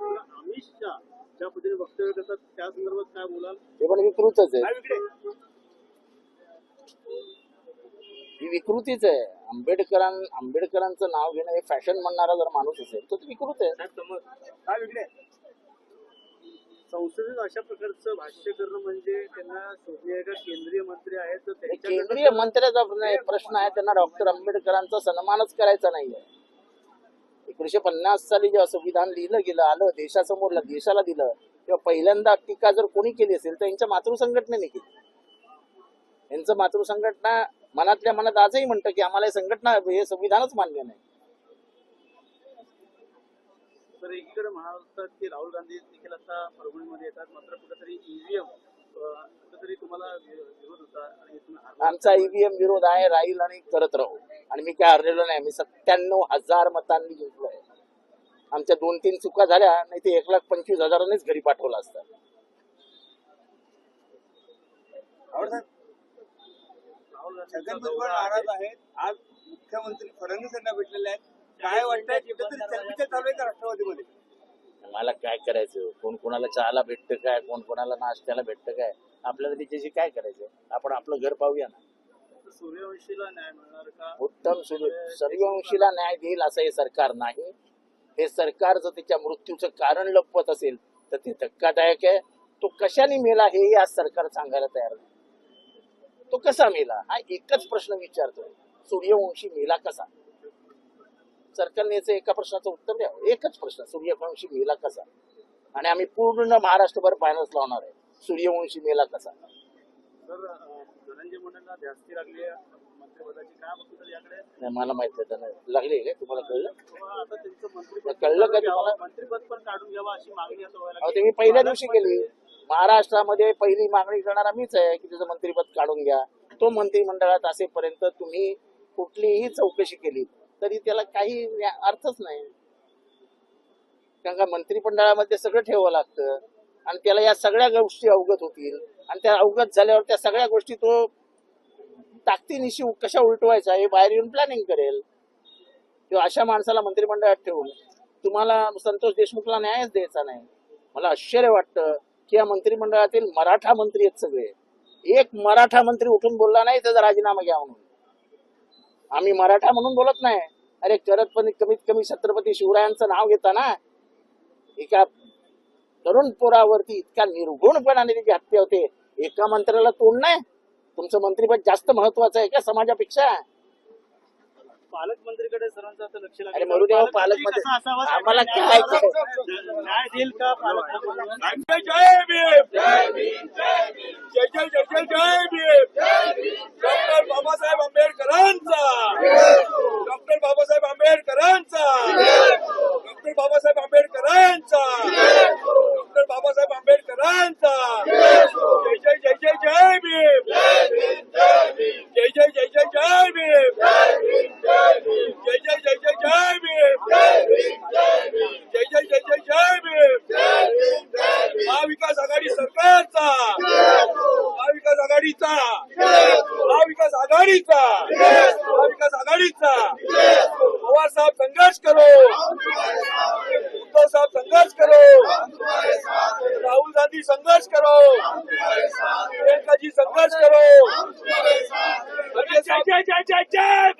अमित विकृतच आहे. विकृतीच आहे. आंबेडकर आंबेडकरांचं नाव घेणं हे फॅशन म्हणणारा जर माणूस असेल तर विकृत आहे. समज संसदेत अशा प्रकारचं भाष्य करणं म्हणजे त्यांना का? केंद्रीय मंत्री आहेत तर केंद्रीय मंत्र्याचा प्रश्न आहे. त्यांना डॉक्टर आंबेडकरांचा सन्मानच करायचा नाहीये. एकोणीशे पन्नास साली जेव्हा संविधान लिहिलं गेलं आलं देशासमोर देशाला दिलं तेव्हा पहिल्यांदा टीका जर कोणी केली असेल तर यांच्या मातृसंघटनेने केली. यांचं मातृसंघटना मनातल्या मनात आजही म्हणतं की आम्हाला हे संघटना हे संविधानच मान्य नाही. तर एकीकडे महाराष्ट्रात की राहुल गांधी देखील आता परभणीमध्ये येतात मात्र कुठेतरी ईव्हीएम आमचा ईव्हीएम विरोध आहे राहील आणि करत राहू. आणि मी काय हरलेलो नाही मी सत्त्याण्णव हजार मतांनी जिंकलोय. आमच्या दोन तीन चुका झाल्या नाही ते एक लाख पंचवीस हजारांनीच घरी पाठवलं असतं. छगन भुजबळ नाराज आहे. आहेत. आज मुख्यमंत्री फडणवीस यांना भेटलेले आहेत. काय वाटतंय? कुठेतरी चर्चा चालू आहे का राष्ट्रवादीमध्ये? मला काय करायचं? कोण कोणाला चहाला भेटतं काय? कोण कोणाला नाश्त्याला भेटतं काय? आपल्याला त्याच्याशी काय करायचं? आपण आपलं घर पाहूया ना. सूर्यवंशीला न्याय मिळणार का? उत्तम सुरू सूर्यवंशीला न्याय देईल असं हे सरकार नाही. हे सरकार जर त्याच्या मृत्यूचं कारण लपवत असेल तर ते धक्कादायक आहे. तो कशाने मेला हे आज सरकार सांगायला तयार नाही. तो कसा मेला? हा एकच प्रश्न विचारतोय. सूर्यवंशी मेला कसा? सरकारने याचं एका प्रश्नाचं उत्तर द्यावं. एकच प्रश्न सूर्यवंशी मेला कसा? आणि आम्ही पूर्ण महाराष्ट्रभर फायनान्स लावणार आहे. सूर्यवंशी मेला कसा? नाही, मला माहीत नाही. त्यांना लागले काय? तुम्हाला कळलं? मंत्रिपद कळलं का तुम्हाला? ते मी पहिल्या दिवशी केली. महाराष्ट्रामध्ये पहिली मागणी करणारा मीच आहे की त्याचं मंत्रिपद काढून घ्या. तो मंत्रिमंडळात असेपर्यंत तुम्ही कुठलीही चौकशी केली. तरी त्याला काही अर्थच नाही. कारण का मंत्रिमंडळामध्ये सगळं ठेवावं लागतं. आणि त्याला या सगळ्या गोष्टी अवगत होतील. आणि त्या अवगत झाल्यावर त्या सगळ्या गोष्टी तो ताकदीनिशी कशा उलटवायचा हे बाहेर येऊन प्लॅनिंग करेल. किंवा अशा माणसाला मंत्रिमंडळात ठेवून तुम्हाला संतोष देशमुखला न्यायच द्यायचा नाही. मला आश्चर्य वाटतं की या मंत्रिमंडळातील मराठा मंत्री आहेत सगळे. एक मराठा मंत्री उठून बोलला नाही त्याचा राजीनामा घ्या म्हणून. आम्ही मराठा म्हणून बोलत नाही. अरे करत पण कमीत कमी छत्रपती शिवरायांचं नाव घेता ना एका तरुण पोरावरती इतका निर्गुणपणाने त्याची हत्या होते. एका मंत्र्याला तोंड नाही. तुमचं मंत्रिपद जास्त महत्वाचं आहे का समाजापेक्षा? पालकमंत्रीकडे सरांचं आता लक्ष लागलं. अरे मरू द्या हो, पालकमंत्री पालकमंत्री. कसा असावा? आम्हाला काय देईल- न्याय देईल का पालकमंत्री? जय भीम जय भीम! जय जय जय जय जय भीम डॉक्टर बाबासाहेब आंबेडकरांचा डॉक्टर बाबासाहेब आंबेडकरांचा डॉक्टर बाबासाहेब आंबेडकरांचा डॉक्टर बाबासाहेब आंबेडकरांचा जय जय जय जय जय भीम जय जय जय जय जय भीम जय जय जय जय जय भीम जय जय जय जय जय भीम महाविकास आघाडी सरकारचा महाविकास आघाडीचा. महाविकास आघाडीचा. महाविकास आघाडीचा. पवार साहब संघर्ष करो. उद्धव साहब संघर्ष करो. राहुल गांधी संघर्ष करो. प्रियंका जी संघर्ष करो. जय जय जय जय जय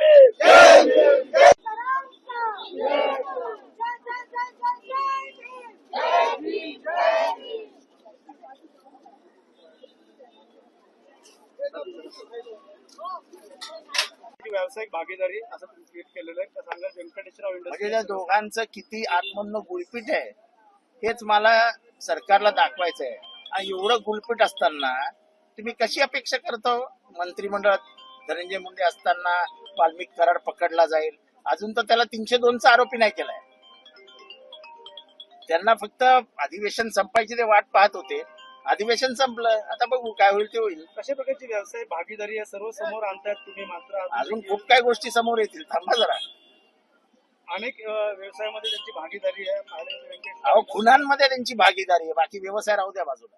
भीम व्यावसायिक भागीदारी असं ट्विट केलेलं आहे? सांगा व्यंकटेश्वरराव इंडस्ट्री म्हणजे दोघांचं किती आत्मन्न गुळपीट आहे हेच मला सरकारला दाखवायचं आहे आणि एवढं गुळपीट असताना तुम्ही कशी अपेक्षा करतो हो? मंत्रिमंडळात धनंजय मुंडे असताना वाल्मिक करार पकडला जाईल. अजून तर त्याला तीनशे दोनचा आरोपी नाही केलाय. त्यांना फक्त अधिवेशन संपायची ते वाट पाहत होते अधिवेशन संपलं. आता बघू काय होईल ते होईल. कशा प्रकारची व्यवसाय भागीदारी या सर्व समोर आणतात तुम्ही मात्र अजून खूप काही गोष्टी समोर येतील. थांबा जरा. अनेक अं, व्यवसायामध्ये त्यांची भागीदारी आहे. अहो खुनांमध्ये त्यांची भागीदारी आहे. बाकी व्यवसाय राहू द्या बाजूला.